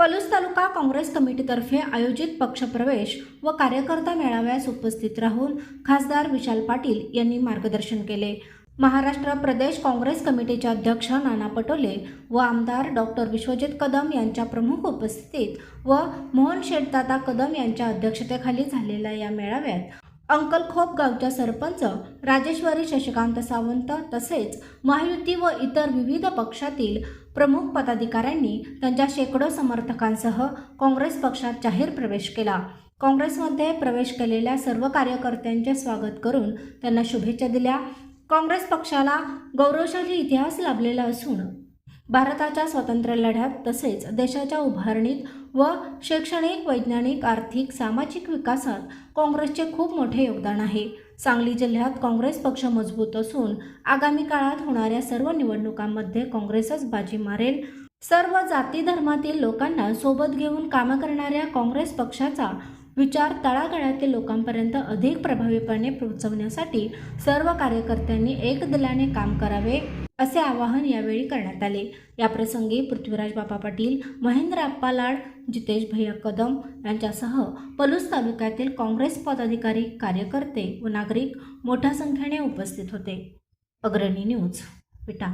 काँग्रेस कमिटीतर्फे आयोजित पक्षप्रवेश व कार्यकर्ता मेळाव्यास उपस्थित राहून खासदार विशाल पाटील यांनी मार्गदर्शन केले. महाराष्ट्र प्रदेश काँग्रेस कमिटीचे अध्यक्ष नाना पटोले व आमदार डॉक्टर विश्वजित कदम यांच्या प्रमुख उपस्थितीत व मोहन शेटदादा कदम यांच्या अध्यक्षतेखाली झालेल्या या मेळाव्यात अंकलखोप गावच्या सरपंच राजेश्वरी शशिकांत सावंत तसेच महायुती व इतर विविध पक्षातील प्रमुख पदाधिकाऱ्यांनी त्यांच्या शेकडो समर्थकांसह काँग्रेस पक्षात जाहीर प्रवेश केला. काँग्रेसमध्ये प्रवेश केलेल्या सर्व कार्यकर्त्यांचे स्वागत करून त्यांना शुभेच्छा दिल्या. काँग्रेस पक्षाला गौरवशाली इतिहास लाभलेला असून भारताच्या स्वातंत्र्य लढ्यात तसेच देशाच्या उभारणीत व शैक्षणिक वैज्ञानिक आर्थिक सामाजिक विकासात काँग्रेसचे खूप मोठे योगदान आहे. सांगली जिल्ह्यात काँग्रेस पक्ष मजबूत असून आगामी काळात होणाऱ्या सर्व निवडणुकांमध्ये काँग्रेसच बाजी मारेल. सर्व जाती धर्मातील लोकांना सोबत घेऊन कामं करणाऱ्या काँग्रेस पक्षाचा विचार तळागाळातील लोकांपर्यंत अधिक प्रभावीपणे पोहोचवण्यासाठी सर्व कार्यकर्त्यांनी एक दिलाने काम करावे. असे आवाहन यावेळी करण्यात आले. याप्रसंगी पृथ्वीराज बापा पाटील महेंद्र आप्पा लाड जितेश भैया कदम यांच्यासह पलूस तालुक्यातील काँग्रेस पदाधिकारी कार्यकर्ते व नागरिक मोठ्या संख्येने उपस्थित होते. अग्रणी न्यूज विटा.